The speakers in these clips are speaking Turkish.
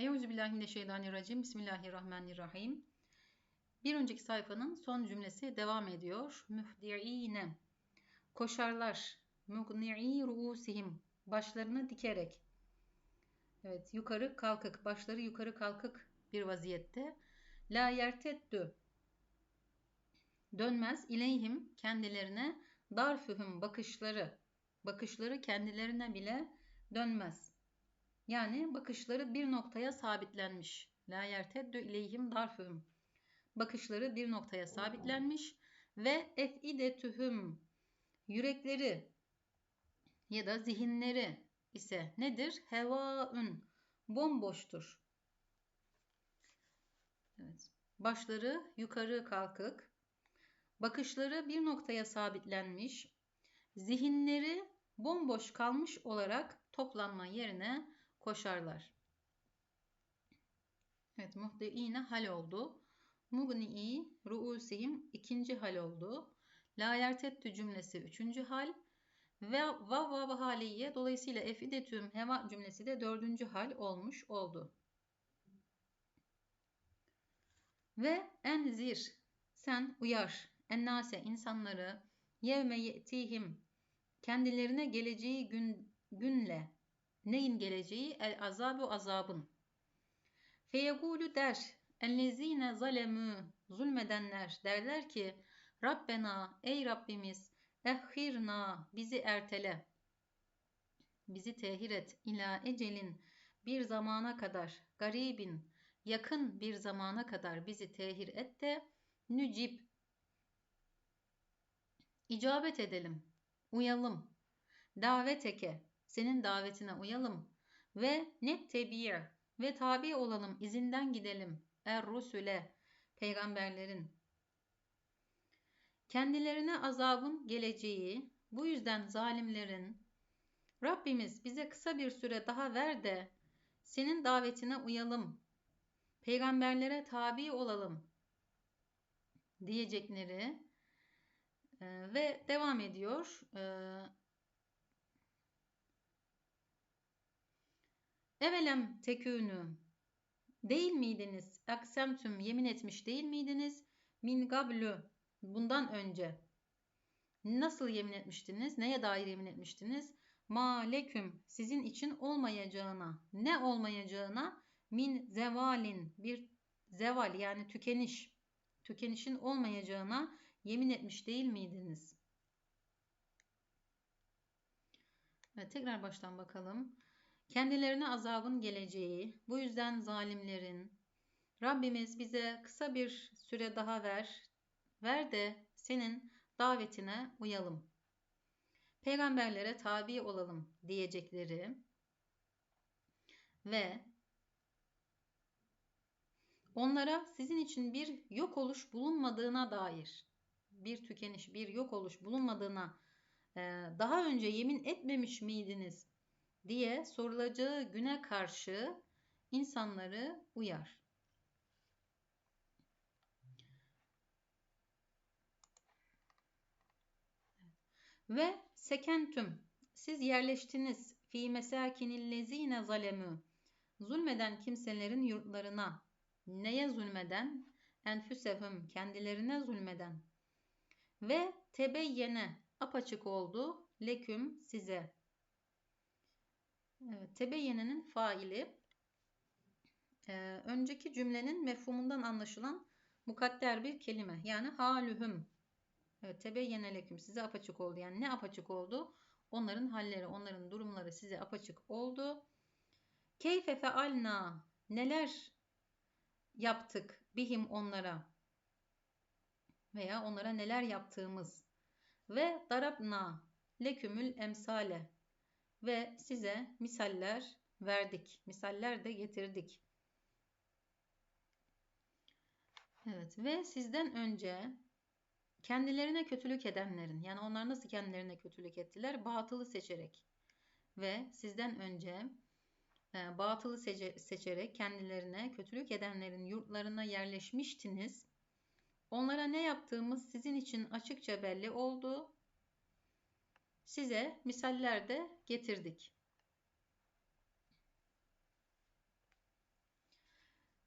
Euzubillahimineşşeytanirracim. Bismillahirrahmanirrahim. Bir önceki sayfanın son cümlesi devam ediyor. Mühdi'ine. Koşarlar. Mugni'i ruusihim. Başlarını dikerek. Evet yukarı kalkık. Başları yukarı kalkık bir vaziyette. La yerteddü. Dönmez ileyhim kendilerine darfühüm bakışları. Bakışları kendilerine bile dönmez. Yani bakışları bir noktaya sabitlenmiş. La yerteddü ileyhim darfühüm. Bakışları bir noktaya sabitlenmiş ve efidetühüm yürekleri ya da zihinleri ise nedir? Hevaün bomboştur. Evet. Başları yukarı kalkık, bakışları bir noktaya sabitlenmiş, zihinleri bomboş kalmış olarak toplanma yerine koşarlar. Evet muhdeine hal oldu. Mugni'i ruusihim ikinci hal oldu. La yertettü cümlesi üçüncü hal. Ve vav vav haliye dolayısıyla efidetüm heva cümlesi de dördüncü hal olmuş oldu. Ve enzir sen uyar ennase insanları yevme yetihim kendilerine geleceği gün, günle Neyin geleceği? El azabu azabın. Feyegulu der. Ellezine zalemü zulmedenler derler ki Rabbena ey Rabbimiz ehhirna bizi ertele. Bizi tehir et ila ecelin bir zamana kadar garibin yakın bir zamana kadar bizi tehir et de nücib icabet edelim, uyalım, daveteke senin davetine uyalım ve nettebi' ve tabi olalım, izinden gidelim. Er rusule peygamberlerin kendilerine azabın geleceği, bu yüzden zalimlerin Rabbimiz bize kısa bir süre daha ver de senin davetine uyalım. Peygamberlere tabi olalım diyecekleri ve devam ediyor. Evelem tekünü değil miydiniz? Aksemtüm yemin etmiş değil miydiniz? Min gablü bundan önce. Nasıl yemin etmiştiniz? Neye dair yemin etmiştiniz? Maleküm sizin için olmayacağına. Ne olmayacağına? Min zevalin bir zeval yani tükeniş. Tükenişin olmayacağına yemin etmiş değil miydiniz? Evet, tekrar baştan bakalım. Kendilerine azabın geleceği, bu yüzden zalimlerin, Rabbimiz bize kısa bir süre daha ver, ver de senin davetine uyalım. Peygamberlere tabi olalım diyecekleri ve onlara sizin için bir yok oluş bulunmadığına dair bir tükeniş, bir yok oluş bulunmadığına daha önce yemin etmemiş miydiniz diye sorulacağı güne karşı insanları uyar. Ve sekentüm siz yerleştiniz. Fi mesakinillezine zalemü zulmeden kimselerin yurtlarına neye zulmeden? Enfüsehum kendilerine zulmeden. Ve tebeyyene apaçık oldu. Leküm size Evet, tebeyyenenin faili e, önceki cümlenin mefhumundan anlaşılan mukadder bir kelime. Yani halühüm. Evet, tebeyyene size apaçık oldu. Yani ne apaçık oldu? Onların halleri, onların durumları size apaçık oldu. Keyfe fealna neler yaptık bihim onlara veya onlara neler yaptığımız ve darabna lekümül emsale ve size misaller verdik. Misaller de getirdik. Evet ve sizden önce kendilerine kötülük edenlerin yani onlar nasıl kendilerine kötülük ettiler? Batılı seçerek ve sizden önce e, batılı seçerek kendilerine kötülük edenlerin yurtlarına yerleşmiştiniz. Onlara ne yaptığımız sizin için açıkça belli oldu size misaller de getirdik.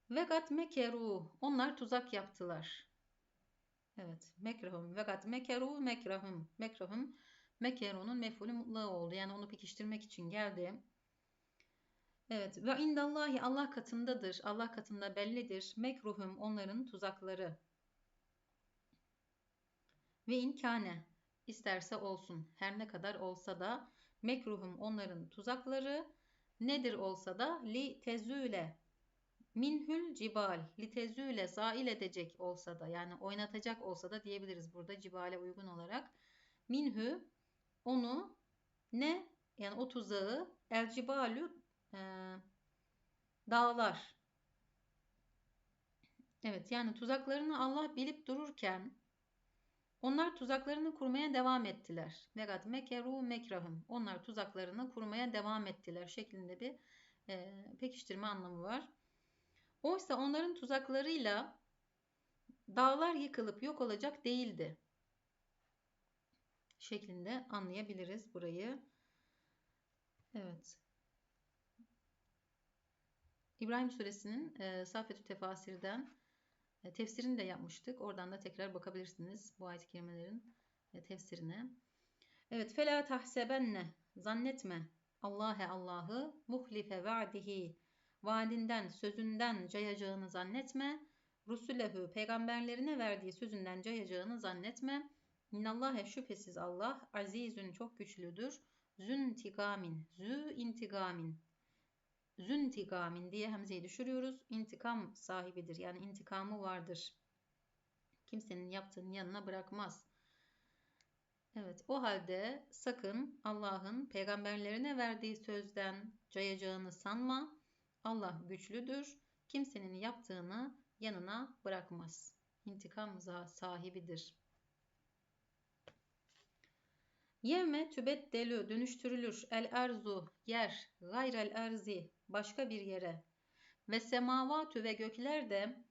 Ve gat mekeru. Onlar tuzak yaptılar. Evet. Mekrahum. Ve gat mekeru mekrahum. Mekrahum. Mekeru'nun mef'ulü mutlağı oldu. Yani onu pekiştirmek için geldi. Evet. Ve indallahi Allah katındadır. Allah katında bellidir. Mekruhum onların tuzakları. Ve inkane isterse olsun. Her ne kadar olsa da mekruhum onların tuzakları nedir olsa da li tezüle minhül cibal li tezüle zail edecek olsa da yani oynatacak olsa da diyebiliriz burada cibale uygun olarak. Minhü onu ne yani o tuzağı el cibalu e, dağlar. Evet yani tuzaklarını Allah bilip dururken onlar tuzaklarını kurmaya devam ettiler. Vegat mekeru mekrahım. Onlar tuzaklarını kurmaya devam ettiler şeklinde bir e, pekiştirme anlamı var. Oysa onların tuzaklarıyla dağlar yıkılıp yok olacak değildi. Şeklinde anlayabiliriz burayı. Evet. İbrahim suresinin e, Safetü Tefasir'den tefsirini de yapmıştık. Oradan da tekrar bakabilirsiniz bu ayet-i kerimelerin e, tefsirine. Evet. Fela tahsebenne zannetme Allah'e Allah'ı muhlife va'dihi vaadinden, sözünden cayacağını zannetme. Rusulehu peygamberlerine verdiği sözünden cayacağını zannetme. İnnallâhe şüphesiz Allah azizün çok güçlüdür. Züntigamin, zü intigamin. Züntigamin diye hemzeyi düşürüyoruz. İntikam sahibidir. Yani intikamı vardır. Kimsenin yaptığının yanına bırakmaz. Evet o halde sakın Allah'ın peygamberlerine verdiği sözden cayacağını sanma. Allah güçlüdür. Kimsenin yaptığını yanına bırakmaz. İntikam sahibidir. Yevme tübeddelü dönüştürülür el erzu yer gayrel erzi başka bir yere ve semavatü ve gökler de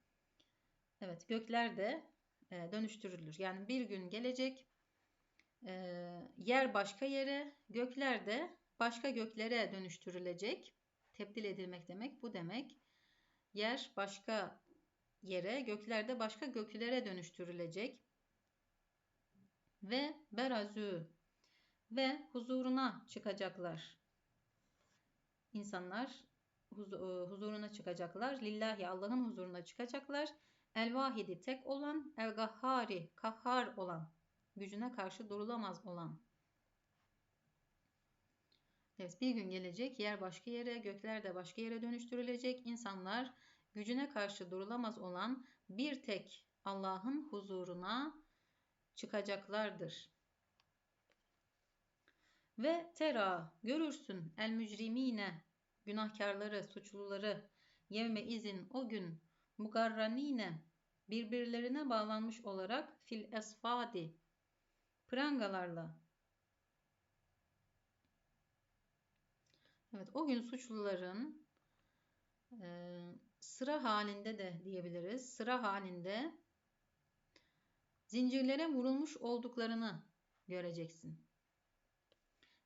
evet gökler de e, dönüştürülür. Yani bir gün gelecek e, yer başka yere gökler de başka göklere dönüştürülecek. Tebdil edilmek demek bu demek. Yer başka yere gökler de başka göklere dönüştürülecek. Ve berazü ve huzuruna çıkacaklar. İnsanlar e, huzuruna çıkacaklar. Lillahi Allah'ın huzuruna çıkacaklar. El vahidi tek olan, el gahhari kahhar olan, gücüne karşı durulamaz olan. Evet, bir gün gelecek, yer başka yere, gökler de başka yere dönüştürülecek. İnsanlar gücüne karşı durulamaz olan bir tek Allah'ın huzuruna çıkacaklardır. Ve tera görürsün el mücrimine günahkarları, suçluları yevme izin o gün mugarranine birbirlerine bağlanmış olarak fil esfadi prangalarla Evet o gün suçluların e, sıra halinde de diyebiliriz. Sıra halinde zincirlere vurulmuş olduklarını göreceksin.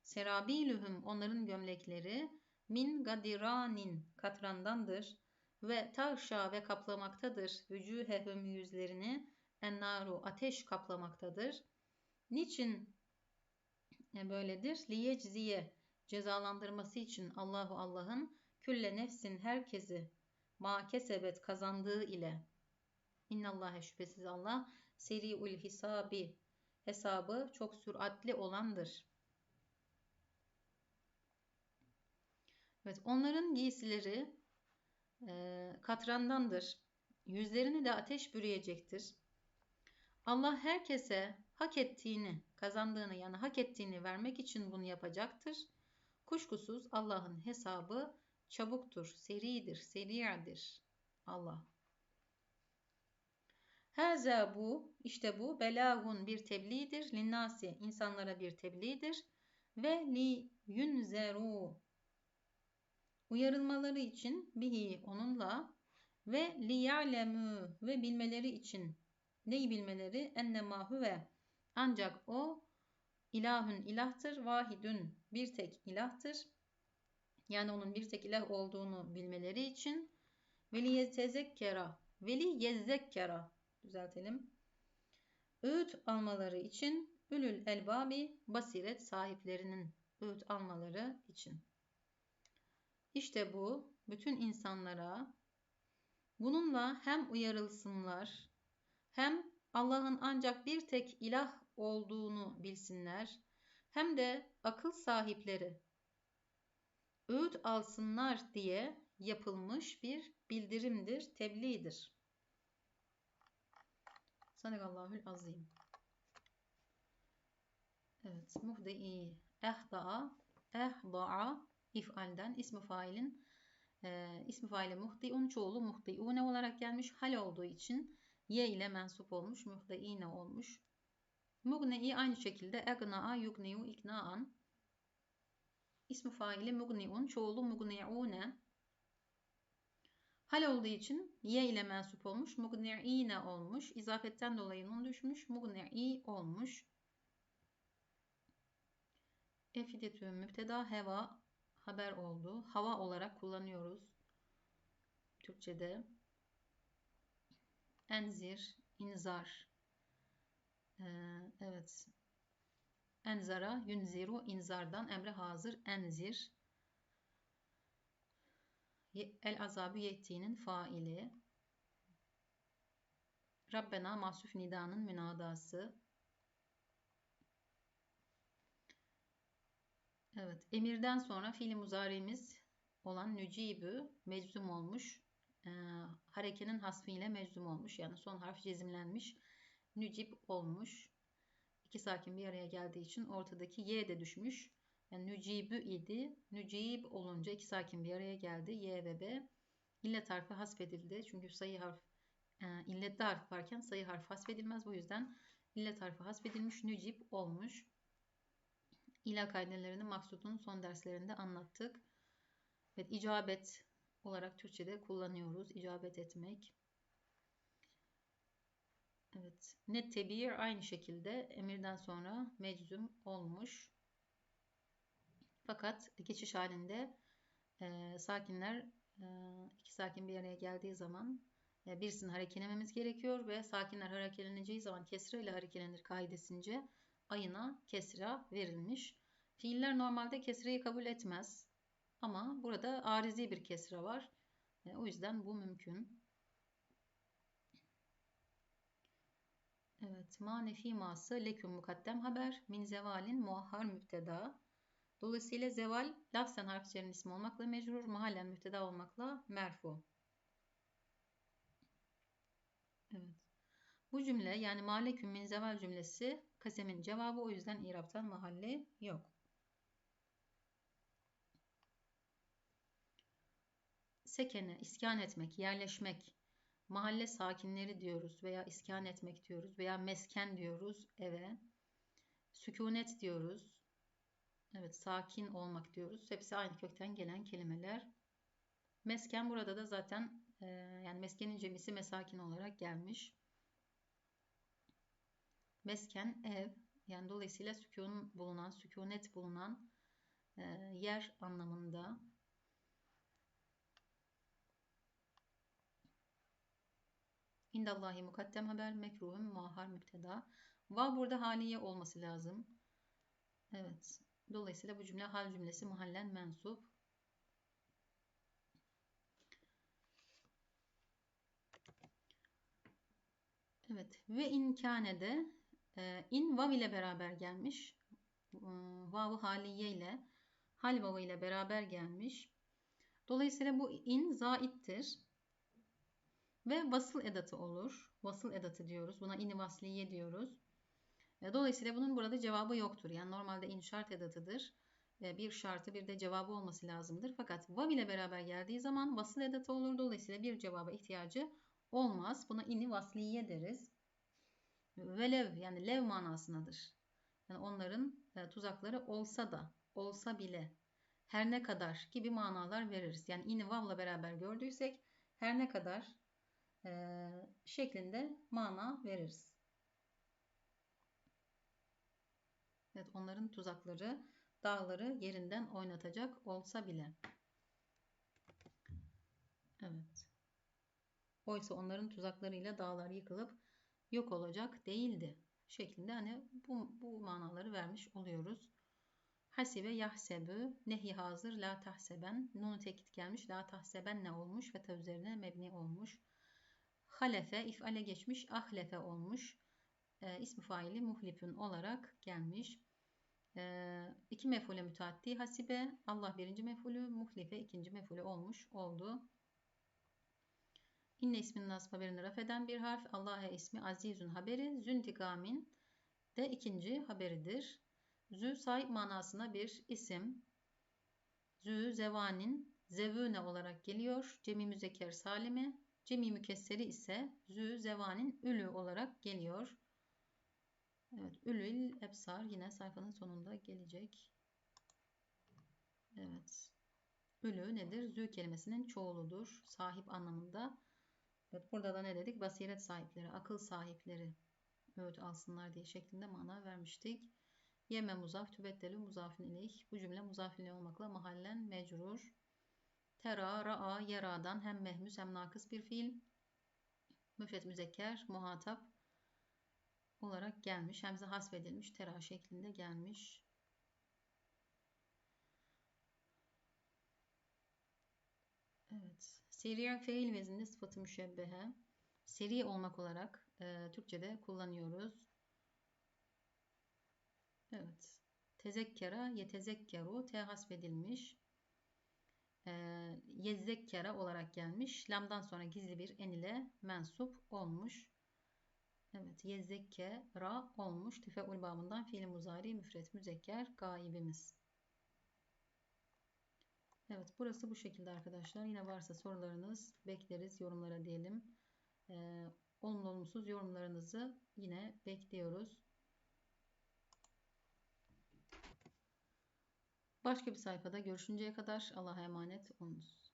Serabilühüm onların gömlekleri min gadiranin katrandandır ve tavşa ve kaplamaktadır vücühehüm yüzlerini ennaru ateş kaplamaktadır. Niçin e, böyledir? Liyecziye cezalandırması için Allahu Allah'ın külle nefsin herkesi ma kesebet kazandığı ile İnnallâhe şüphesiz Allah seri'ul hisabi hesabı çok süratli olandır. Evet, onların giysileri e, katrandandır. Yüzlerini de ateş bürüyecektir. Allah herkese hak ettiğini, kazandığını yani hak ettiğini vermek için bunu yapacaktır. Kuşkusuz Allah'ın hesabı çabuktur, seridir, seriyadır. Allah. Haza bu, işte bu belagun bir tebliğdir. Linnasi, insanlara bir tebliğdir. Ve li yunzeru, uyarılmaları için bihi onunla ve liya'lemü ve bilmeleri için neyi bilmeleri ennema huve ancak o ilahün ilahtır vahidün bir tek ilahtır yani onun bir tek ilah olduğunu bilmeleri için Veli yetezekkera. Veli yezzekkera. Düzeltelim. Öğüt almaları için ülül elbabi basiret sahiplerinin öğüt almaları için. İşte bu bütün insanlara bununla hem uyarılsınlar hem Allah'ın ancak bir tek ilah olduğunu bilsinler hem de akıl sahipleri öğüt alsınlar diye yapılmış bir bildirimdir, tebliğdir. Sadakallahül azim. Evet, muhde'i ehda'a ehda'a if'alden ismi failin e, ismi faile muhdi'un çoğulu muhdi'une olarak gelmiş. Hal olduğu için ye ile mensup olmuş. Muhde'ine olmuş. Mugne'i aynı şekilde egna'a yugni'u ikna'an ismi faili mugni'un çoğulu mugni'une Hal olduğu için ye ile mensup olmuş. Mugni'ine olmuş. İzafetten dolayı nun düşmüş. Mugni'i olmuş. Efidetü müpteda heva haber oldu. Hava olarak kullanıyoruz. Türkçe'de. Enzir, inzar. Ee, evet. Enzara, yunziru, inzardan emre hazır, enzir. El azabı yettiğinin faili. Rabbena mahsuf nidanın münadası. Evet, emirden sonra fiili muzarimiz olan nücibü meczum olmuş. E, harekenin hasfiyle meczum olmuş. Yani son harf cezimlenmiş. Nücib olmuş. İki sakin bir araya geldiği için ortadaki y de düşmüş. Yani nücibü idi. Nücib olunca iki sakin bir araya geldi. Y ve B. İllet harfi hasfedildi. Çünkü sayı harf e, illetli harf varken sayı harf hasfedilmez. Bu yüzden illet harfi hasfedilmiş. Nücib olmuş. İla kaydelerini maksudun son derslerinde anlattık. Evet, icabet olarak Türkçe'de kullanıyoruz. İcabet etmek. Evet. Net tebir aynı şekilde emirden sonra meczum olmuş. Fakat geçiş halinde e, sakinler e, iki sakin bir araya geldiği zaman e, birisini harekelememiz gerekiyor ve sakinler harekeleneceği zaman kesre ile harekelenir kaidesince ayına kesra verilmiş. Fiiller normalde kesreyi kabul etmez. Ama burada arizi bir kesre var. E, o yüzden bu mümkün. Evet. Ma nefi ması leküm mukaddem haber. Min zevalin muahhar müpteda. Dolayısıyla zeval lafzen harflerin ismi olmakla mecrur, mahallen müpteda olmakla merfu. Evet. Bu cümle yani maleküm min zeval cümlesi kasemin cevabı o yüzden iraptan mahalle yok. Sekene, iskan etmek, yerleşmek, mahalle sakinleri diyoruz veya iskan etmek diyoruz veya mesken diyoruz eve. Sükunet diyoruz. Evet, sakin olmak diyoruz. Hepsi aynı kökten gelen kelimeler. Mesken burada da zaten e, yani meskenin cemisi mesakin olarak gelmiş. Mesken ev yani dolayısıyla sükun bulunan, sükunet bulunan e, yer anlamında. İndallahi mukaddem haber mekruhun muahhar müpteda. Va burada haliye olması lazım. Evet. Dolayısıyla bu cümle hal cümlesi mahallen mensup. Evet. Ve inkâne'de e, in vav ile beraber gelmiş. E, vav'ı haliye ile hal vav'ı ile beraber gelmiş. Dolayısıyla bu in zaittir. Ve vasıl edatı olur. Vasıl edatı diyoruz. Buna ini vasliye diyoruz. E, dolayısıyla bunun burada cevabı yoktur. Yani normalde in şart edatıdır. E, bir şartı bir de cevabı olması lazımdır. Fakat vav ile beraber geldiği zaman vasıl edatı olur. Dolayısıyla bir cevaba ihtiyacı olmaz. Buna ini vasliye deriz. Velev yani lev manasındadır. Yani onların e, tuzakları olsa da, olsa bile, her ne kadar gibi manalar veririz. Yani ini vavla beraber gördüysek her ne kadar e, şeklinde mana veririz. Evet onların tuzakları dağları yerinden oynatacak olsa bile. Evet. Oysa onların tuzaklarıyla dağlar yıkılıp yok olacak değildi. Şeklinde hani bu, bu manaları vermiş oluyoruz. Hasibe yahsebü nehi hazır la tahseben nunu tekit gelmiş la tahseben ne olmuş ve üzerine mebni olmuş. Halefe ifale geçmiş ahlefe olmuş. E, ismi faili muhlifün olarak gelmiş. E, iki mefule müteaddi hasibe Allah birinci mefulü muhlife ikinci mefulü olmuş oldu. İnne isminin nasb haberini raf eden bir harf. Allah'a ismi azizun haberi. Züntikamin de ikinci haberidir. Zü sahip manasına bir isim. Zü zevanin zevüne olarak geliyor. Cemi müzekker salimi. Cemi mükesseri ise zü zevanin ülü olarak geliyor. Evet, ülül ebsar yine sayfanın sonunda gelecek. Evet. Ülü nedir? Zü kelimesinin çoğuludur. Sahip anlamında. Evet, burada da ne dedik? Basiret sahipleri, akıl sahipleri öğüt alsınlar diye şeklinde mana vermiştik. Yeme muzaf tübettelü muzafin ileyh. Bu cümle muzafin olmakla mahallen mecrur. Tera, ra'a, yeradan hem mehmus hem nakıs bir fiil. Müfret müzekker, muhatap olarak gelmiş. Hemze hasfedilmiş, tera şeklinde gelmiş. Evet. Seri fiil vezinli sıfatı müşebbehe. Seri olmak olarak e, Türkçe'de kullanıyoruz. Evet. Tezekkera yetezekkeru te hasfedilmiş. E, yezzekkera olarak gelmiş. Lamdan sonra gizli bir en ile mensup olmuş. Evet. Yezzekkera olmuş. Tüfeul babından fiil muzari müfret müzekker gaibimiz. Evet burası bu şekilde arkadaşlar. Yine varsa sorularınız bekleriz yorumlara diyelim. Ee, olumlu olumsuz yorumlarınızı yine bekliyoruz. Başka bir sayfada görüşünceye kadar Allah'a emanet olunuz.